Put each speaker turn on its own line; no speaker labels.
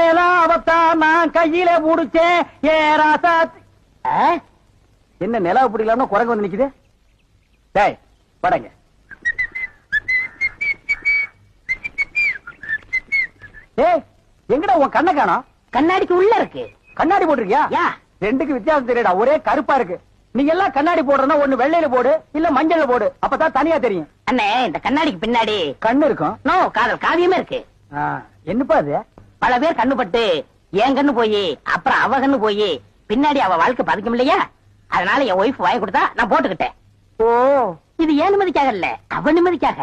நிலாவத்தான் நான் கையில புடிச்சேன் ஏ ராசா என்ன நிலாவை பிடிக்கலாம்னு குரங்கு வந்து நிக்குது? டேய் படங்க. ஏய் எங்கடா உன் கண்ணை காணோம்?
கண்ணாடிக்கு உள்ள இருக்கு.
கண்ணாடி போட்டிருக்கியா?
யா.
ரெண்டுக்கு வித்தியாசம் தெரியடா ஒரே கருப்பா இருக்கு. நீ எல்லாம் கண்ணாடி போடுறனா ஒண்ணு வெள்ளையில போடு இல்ல மஞ்சள்ல போடு. அப்பதான் தனியா தெரியும்.
அண்ணே இந்த கண்ணாடிக்கு பின்னாடி
கண்ணு இருக்கும்.
நோ காதல் காவியமே இருக்கு.
என்னப்பா அது?
பல பேர் கண்ணு பட்டு என் கண்ணு போய் அப்புறம் அவ கண்ணு போய் பின்னாடி அவ வாழ்க்கை பதிக்கும் இல்லையா? அதனால என் ஒய்ஃப் வாங்கி கொடுத்தா நான் போட்டுக்கிட்டேன்.
ஓ.
இது ஏன் நிம்மதிக்காக இல்ல? அவ நிம்மதிக்காக.